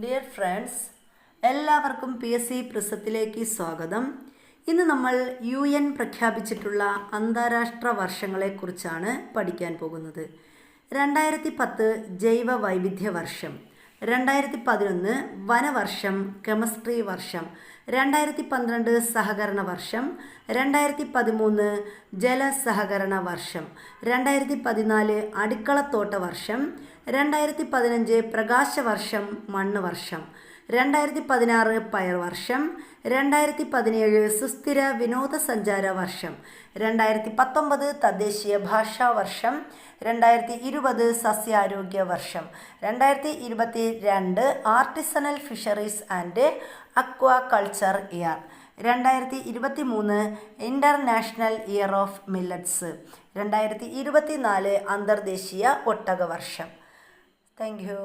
Dear friends എല്ലാവർക്കും P S C പ്രിസത്തിലേക്ക് സ്വാഗതം. ഇന്ന് നമ്മൾ യു എൻ പ്രഖ്യാപിച്ചിട്ടുള്ള അന്താരാഷ്ട്ര വർഷങ്ങളെക്കുറിച്ചാണ് പഠിക്കാൻ പോകുന്നത്. രണ്ടായിരത്തി പത്ത് ജൈവ വൈവിധ്യ വർഷം. രണ്ടായിരത്തി പതിനൊന്ന് വനവർഷം കെമിസ്ട്രി വർഷം രണ്ടായിരത്തി പന്ത്രണ്ട് സഹകരണ വർഷം രണ്ടായിരത്തി പതിമൂന്ന് ജലസഹകരണ വർഷം രണ്ടായിരത്തി പതിനാല് അടുക്കളത്തോട്ട വർഷം രണ്ടായിരത്തി പതിനഞ്ച് പ്രകാശ വർഷം മണ്ണ് വർഷം. രണ്ടായിരത്തി പതിനാറ് പയർ വർഷം രണ്ടായിരത്തി പതിനേഴ് സുസ്ഥിര വിനോദസഞ്ചാര വർഷം രണ്ടായിരത്തി പത്തൊമ്പത് തദ്ദേശീയ ഭാഷാ വർഷം രണ്ടായിരത്തി ഇരുപത് സസ്യാരോഗ്യ വർഷം രണ്ടായിരത്തി ഇരുപത്തി രണ്ട് artisanal fisheries and aquaculture year രണ്ടായിരത്തി ഇരുപത്തി മൂന്ന് ഇന്റർനാഷണൽ ഇയർ ഓഫ് മില്ലറ്റ്സ് രണ്ടായിരത്തി ഇരുപത്തി നാല് അന്തർദേശീയ ഒട്ടക വർഷം. Thank you.